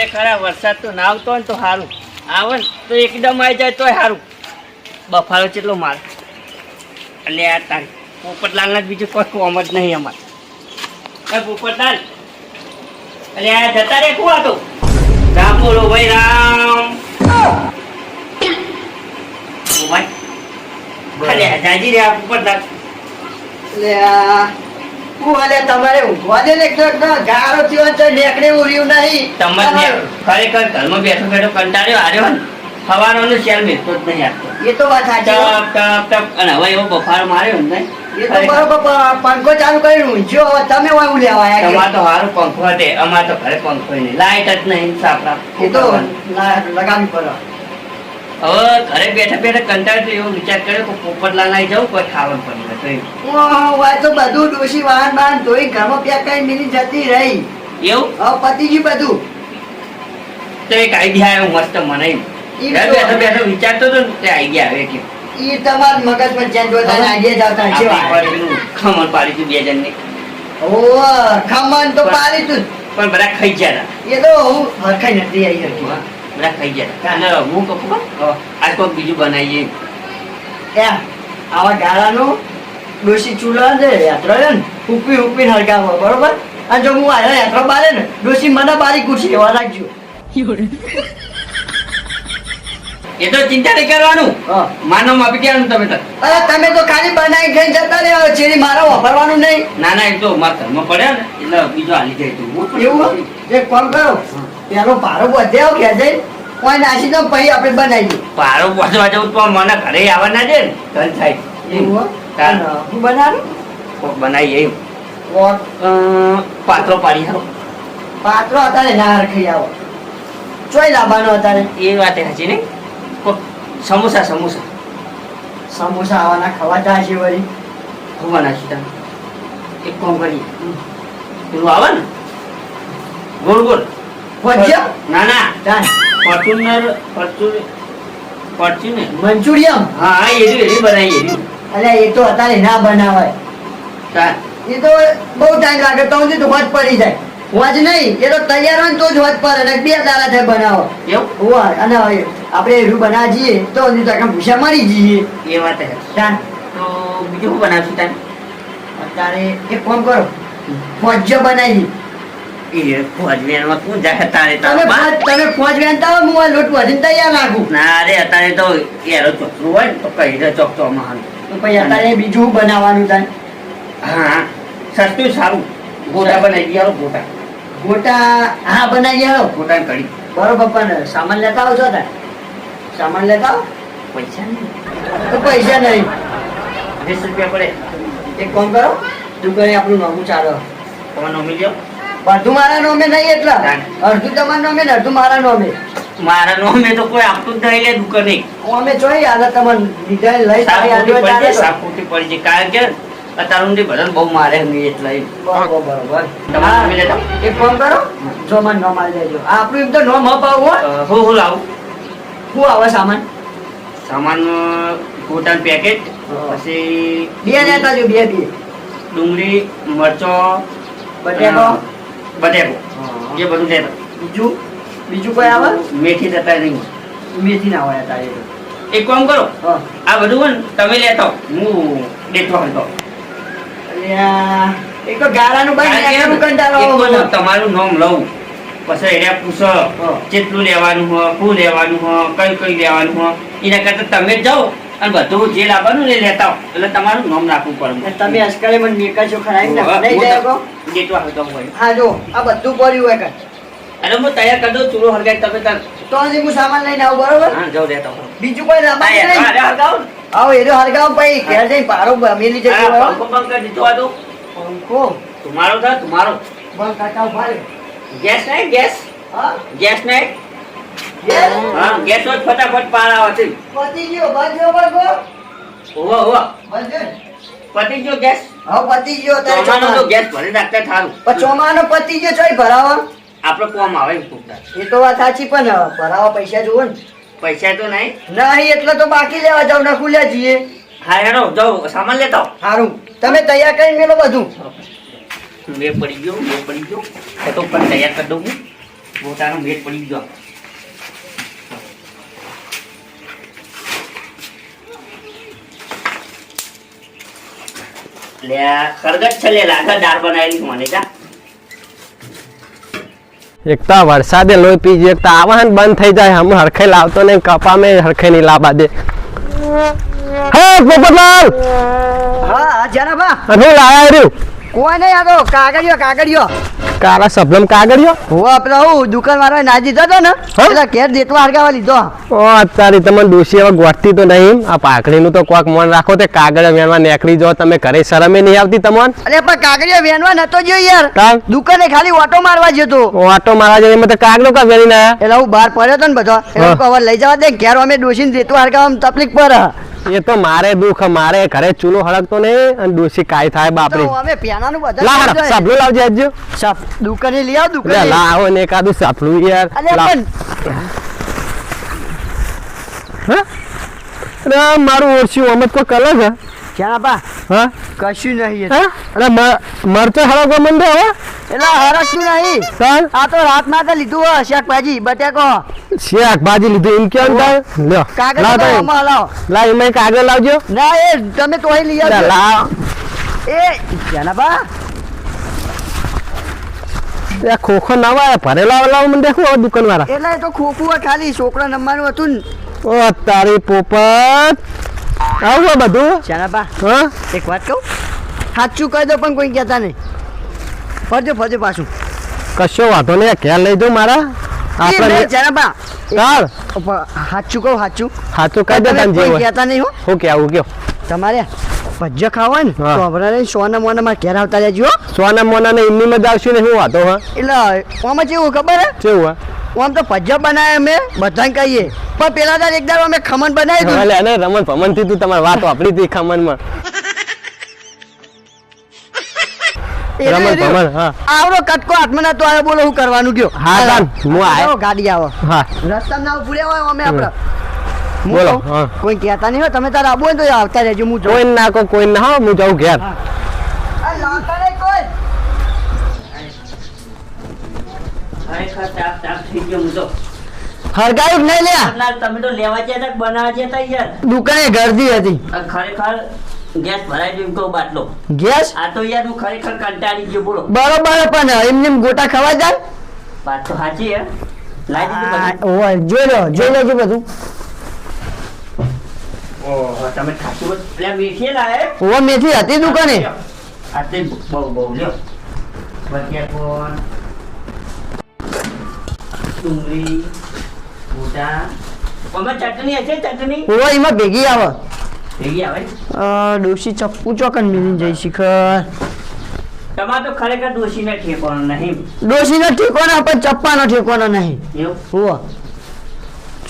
ખરેખર આ વરસાદ તો ના આવતો ને તો સારું આવે તો એકદમ આવી જાય તોય સારું બફારો કેટલો માર. એટલે આ તાર પોપટલાલના બીજું કોઈ કોમ જ નહીં અમારે. પોપટલાલ. એટલે આ જતા રે કુવા તો. રામ બોલો ભાઈ રામ. ભાઈ. ખાલી જાજી રે આ પોપટલાલ. એટલે આ હું તમારે ઊંઘવા દે ને ગારો થયો તો નેકડે ઉર્યું નહીં. તમને ખરેખર ઘરમાં બેઠો બેઠો કંટાળ્યો હાર્યો ને સવારનો શેર મિલતો જ નહીં આપતો એ તો વાત સાચી ટપ ટપ ટપ અને હવે એવો બફારો માર્યો ને એ તો બરોબર પંખો ચાલુ કરી ઊંઘ્યો હવે તમે હું લેવા આયા તમારે તો સારું પંખો હતે અમારે તો ઘરે પંખો નહીં લાઈટ જ નહીં સાપડા? એ તો લગાવી પડે. હવે ઘરે બેઠા બેઠા કંટાળ તો વિચાર કર્યો કે પોપટલાલ આવી જાઉં કોઈ ખાવાનું પડી જાય તો બધું ડોશી વાહન વાહન ધોઈ ઘરમાં પેક કઈ મિલી જતી રહી? એવું? હવે પતી બધું. તો એક આઈડિયા આવ્યો મસ્ત મને તો- બેઠો બેઠો વિચારતો હતો તે આઈડિયા આવે કે ઈ તમાર મગજમાં ચેન્જ હોય તને idea જ આવતા હશે આપણે વાત. એકવાર પેલું ખમણ પાડી હતું બે જણને. ઓ ખમણ તો પાડી તું પણ બધા ખાઈ ગયા હતા. એ તો હું હરખાઈ નથી આવી હરખી. બધા ખાઈ ગયા. અને હું કહું આજ કોઈ બીજું બનાવીએ. એ આવા ગાળાનું ડોસી ચૂલા છે યાત્રા છે ને ઉપી ઉપી હળગાવો બરોબર? અને જો હું આયા યાત્રા બારે ને ડોસી મને બારી ખુરશી એવા રાખજો. એ તો ચિંતા નહીં કરવાનું. માનવ આપી દેવાનું તમે તો. અરે તમે તો ખાલી બનાવી ખાઈ જતા રહે ચેરી મારા વાપરવાનું નહીં. ના ના એ તો મારા ઘરમાં પડ્યા ને એટલે બીજો હાલી જાય તો. એવું એક કોલ કરો. પેલો પારો બધે આવ કે જઈ કોઈ નાસી દો પછી આપણે બનાવીએ પારો બધવા જવું તો મને ઘરે આવવા ના દે ને. ધન થાય એવું? હું? બનાવું? કોક બનાવીએ એવું કોક પાત્રો પાડી આવો. પાત્રો અત્યારે ના ખાઈ આવો. ચોય લાવવાનો અત્યારે. એ વાત હજી નહીં કોક સમોસા સમોસા. સમોસા આવવાના ખવાતા હશે વળી. હું નાખી તમે એક કોમ કરીએ. પેલું આવે ને? ગોળ ગોળ. ભજીયા? ના ના. Fortuner Fortuner Fortuner. મંચુરિયમ? હા હા એ બનાવીએ અલ્યા એ તો અત્યારે ના બનાવાય. ચાલ. એ તો બહુ ટાઈમ લાગે તો સુધી હોજ પડી જાય. હોજ નહીં એ તો તૈયાર હોય તો જ હોજ પડે અને બે દાડા થાય બનાવો. એવું? અને આપણે એવું બનાવવા જઈએ તો હજી તો આખા ભૂસા મરી જઈએ. એ વાત ચાલ. તો બીજું શું બનાવશું તાન અત્યારે એક ફોન કરો. ફોજ બનાવી બીજું બનાવવાનું થાય હા સસ્તું સારું. ગોટા બનાવી દઈએ ગોટા. ગોટા હા બનાવી હાલો ગોટા કઢી. બરોબર પણ સામાન લેતા આવો છો તા સામાન લેતા આવો. પૈસા નહીં. તો પૈસા નહીં. વીસ રૂપિયા પડે. એક કામ કરો દુકાને આપણું નામું ચાલો. તમારે નોમી લ્યો અડધું મારા નોમે નહીં એટલા. ના. અડધું તમારા નોમે ને અડધું મારા નોમે. મારા નોમે તો કોઈ આપતું જ નહીં લે દુકાને. હું અમે જોઈ આલે તમને લીધા લઈ તારી સાફ આજુબાજુ પડી જાય ચાલે તો. સાફ પડી જાય. કારણ કે સુધી બધાને બહુ મારે એમની એટલે. બરોબર તમારા નામે લેતા? એક ફોન કરો. જો મને નો મારી દેજો. આપણું એમ તો નામ અપાવું હોય. હું હું લાવું? શું આવે સામાન? સામાન ગોટાનું પેકેટ પછી બે લેતા જો બે બે. ડુંગળી મરચો બટેકો. બટેકો એ બધું લેતા બીજું? બીજું કોઈ આવે? મેથી જતા નહીં. મેથી ના હોય તારે એક કામ કરો. આ બધું તમે લેતો હું દેતો હતો એક તો ગાળાનું બંધ કંટાળો. તમારું નામ લઉં. પછી એને પૂછો. કેટલું લેવાનું હોય શું લેવાનું હોય કઈ કઈ લેવાનું હોય. એના કરતા તમે જાઓ. અને બધું જે લાવવાનું ને લેતા એટલે તમારું નામ નાખવું પડે તમે અસ્કરે મને છો ખરા નહીં જાય કો? આવતો હોય હા જો આ બધું પડ્યું હોય કાંઈ. અરે હું તૈયાર કરી દઉં ચૂલો હરગાઈ તમે તાર તો હજી હું સામાન લઈને આવું બરોબર હા જાઉં લેતા. બીજું કોઈ લાવવાનું નહીં અરે હરગાવો આવો આવો એનો હરગાવ ભાઈ ઘેર જઈને પારો મેલી જજો બરોબર? પંખો દીધો આ તો. પંખો તમારો થાય તમારો બંધ કાકા ભાઈ ગેસ નહીં ગેસ હા? ગેસ નહીં? હા ગેસ હોય ફટાફટ પાર આવે છે પતી ગયો બંધ ગયો બંધ ગયો? ઓહો ઓહો બંધ ગયો ને? પતી ગયો ગેસ? હવે પતી ગયો તારે ચોમાનો તો ગેસ ભરી નાખતા થારું. પણ ચોમાનો પતી ગયો ચોય ભરાવા. આપણે કોમ આવે ને ખૂબ દાડો. એ તો વાત સાચી પણ ભરાવા પૈસા જોવો ને. પૈસા તો નહીં. નહીં એટલે તો બાકી લેવા જાવ ના ખુલ્યા જઈએ. હા હેડો જાઓ સામાન લેતા સારું તમે તૈયાર કરી મેલો બધું. મેં પડી ગયો મેં પડી ગયો. તો પણ તૈયાર કરી દઉં હું. ગોટાનો મેટ પડી ગયો. લે આ છે લે લાગે દાળ બનાવેલી મને જા. એક તો વરસાદે લોહી પી જાય એક તો આવાહન બંધ થઈ જાય હમ હરખે લાવતો નહીં કપા મેં હરખે નહીં લાવવા દે. હે પોપટલાલ! હા હા જનાબા હું લાયા રહ્યું. કોઈ નહીં આ તો કાગળિયો કાગળિયો. કાલા સબલમ કાગળિયો? હું આપણે હું દુકાન વાળા ના દીધો હતો ને? એટલે ઘેર દેતવા હરગાવા લીધો. ઓ અત્યારે તમે દોષી હવે ગોઠતી તો નહીં. આ પાકડીનું તો કોક મન રાખો તે કાગળ વેણવા નીકળી જાઓ. તમે ઘરે શરમે નહીં આવતી તમને? અરે પણ કાગળિયો વેનવા નતો જો યાર. દુકાને ખાલી ઓટો મારવા જતો ઓટો મારવા જતો એમાં તો કાગડો કા વેણી ના એટલે હું બહાર પડ્યો તો ને બધો. એટલે. હવે લઈ જવા દે ઘેર અમે ડોસીને દેતવા હરગાવામાં તકલીફ પડે. એ તો મારે દુખ મારે ઘરે ચૂલો હળગતો નહીં અને ડોશી કાંઈ થાય બાપરે. અમે પિયાનાનું બધા લા સમજાય. હરખ લાવજે આજુ સાપ દુકાને લઈ આવ લે લાવો ને એકાદું સાપલું યાર. અરે? મારું ઓળખ્યું અમે તો કલર છે ક્યાં બા? હા? કશું નહીં. અરે મરચો હળગવા મંડે હવે? એટલે હરકતું નહીં. ચાલ આ તો રાત માટે લીધું હો શાકભાજી બટેકો. શાકભાજી લીધું એમ કેમ થાય? લ્યો કાગળ લાવ તો તાઈ. આમાં હલાવો. લા એમાં કાગળ લાવજો. ના એ તમે તોય લઈ આવજો. લાવ. એ ક્યાં બા? ખોખો નવા ભરેલા લાવ શું દુકાન વાળા એટલે એ તો ખોખું ખાલી છોકરા નમવાનું હતું ઓ તારી પોપટ. આવું આ બધું? ચાના હા? એક વાત કહું? સાચું કહી દો પણ કોઈ કહેતા નહીં. ફરજો ફરજો પાછું. કશો વાંધો નહીં ખ્યાલ લઈ દો મારા. આપણે ચાના બા ચાલ. સાચું કહું સાચું. સાચું કહી દો તમે જે કહેતા નહીં હો. કે આવું કયો તમારે ભજીયા ખાવા ને તો હમણાં સોના મોના માં ઘેર આવતા રહેજો. સોના મોના ને એમની મજા આવશે ને શું વાતો હા? એટલે આમાં કેવું ખબર હે? કેવું હા? આમ તો ભજીયા બનાવે અમે બધાને કહીએ. પણ પેલા દાડ એક દાડો અમે ખમણ બનાવી દીધું. એટલે એને રમણ ભમણથી તું તમારી વાત વાપરી હતી ખમણમાં. માં રમણ. હા. આવડો કટકો હાથમાં ના તો આવે બોલો હું કરવાનું કયો. હા, હું આય. ગાડી આવો. હા. રસ્તામાં ના ઉભું હોય અમે આપણે. બોલો, કોઈ કહેતા નહીં હો તમે તારા આબુ તો આવતા રહેજો હું કોઈ ના કો કોઈ ના હો હું જાઉં ઘેર. તો. હરગાયું નહીં તમે તો લેવા બનાવવા યાર? દુકાને ગરદી હતી. ખરેખર ગેસ ભરાઈ ગયો એમ બાટલો. ગેસ? આ તો યાર હું ખરેખર કંટાળી ગયો બોલો. બરોબર પણ એમને એમ ગોટા ખવાય જાય? વાત તો સાચી હે લાવી દીધું બધું? જોઈ લો જોઈ લેજો બધું. તમે ખાસું એટલે મીઠી લાવે ઓ મેથી હતી દુકાને? આ તે બહુ બહુ લ્યો. વટિયા કોણ ડુંગળી ગોટા આમાં ચટણી હશે ચટણી? ઓ એમાં ભેગી આવે. ભેગી આવે? ડોશી ચપ્પુ ચોકન મિલી જય શિખર. તમારે ખરેખર દોષીને ઠેકોનો નહીં. ડોશીનો ઠેકોના પણ ચપ્પાનો ઠેકોનો નહીં. એવું?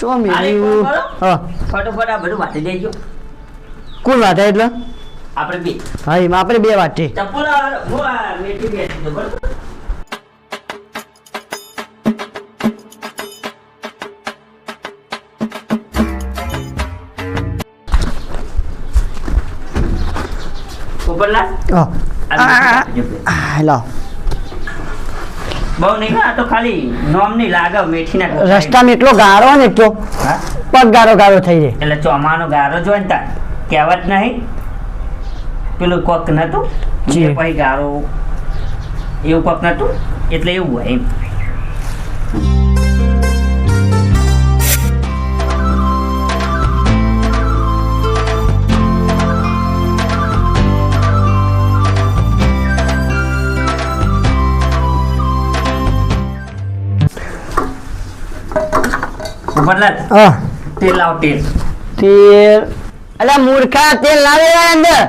કોણ કરો? ફટોફટ આ બધું વાટી દેજો કોણ વાટે એટલે? આપણે બે. હા એમાં આપણે બે વાટે ચપ્પલ આ- હું આ મેથી બેસી બરોબર પોપટલાલ, હા. આ મેથી આપજો બે. આ લાવ બહુ નહીં આ તો ખાલી નોમની લાગે મેથીના રસ્તામાં એટલો ગારો ને એટલો પગ ગારો ગારો થઈ જાય. એટલે ચોમાનો ગારો જો ને કહેવત નહીં. પેલું કોક નતું? પછી ગારો એવું કોક નતું? એટલે એવું હોય એમ. હા. તેલ લાવ તેલ. તેલ. અલા મૂર્ખા તેલ લાવે અંદર.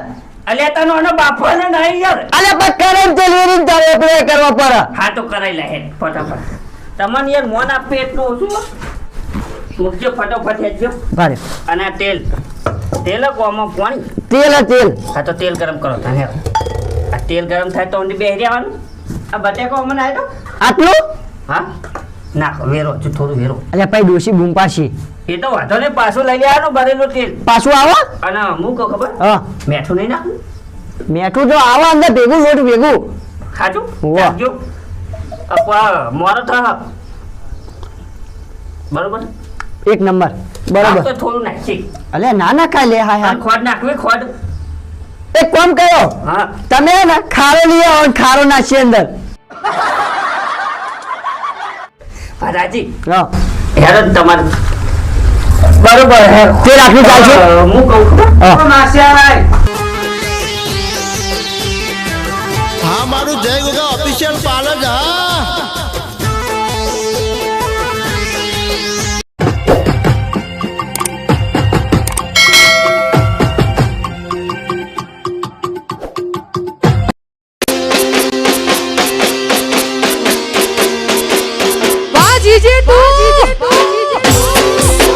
અલ્યા તનો આનો બાપો ને નહીં યાર. અલે પણ ગરમ તેલ વેરીને તારે એકલો કરવા પડે. હા તો કરાઈ લે ફટાફટ. તમને યાર મોન આપે એટલું ઓછું મૂકજો ફટાફટ હેડજો ભારે. અને આ તેલ. તેલ કોમાં પાણી. તેલ તેલ. હા તો તેલ ગરમ કરો તને આ તેલ ગરમ થાય તો ઊંડી આવવાનું આ બટેકો અમને આવ્યો આટલું? હા. નાખો વેરો હજુ થોડું વેરો. અલે ભાઈ ડોશી બૂમ પાછી. એ તો વાંધો નહીં પાછું લઈ લેવાનું ભરેલું તેલ. પાછું આવો. અને હું કહું ખબર? હા. મેઠું નહીં નાખું? મેઠું તો આવો અંદર ભેગું લોટ ભેગું. ખાજો ખાજો મોરો થા બરોબર? એક નંબર. બરોબર. તો થોડું નાખી અલે ના ના ખાઈ લે હા હા ખોડ નાખવી ખોડ. એક કોમ કયો હા. તમે ને ખારો લઈ આવો ખારો નાખી અંદર. રાજી હેરો તમારે. બરોબર તે રાખવી ચાલશે? હું કહું છું માસિયા મારું જય ગોગા ઓફિશિયલ પાર્લર હા.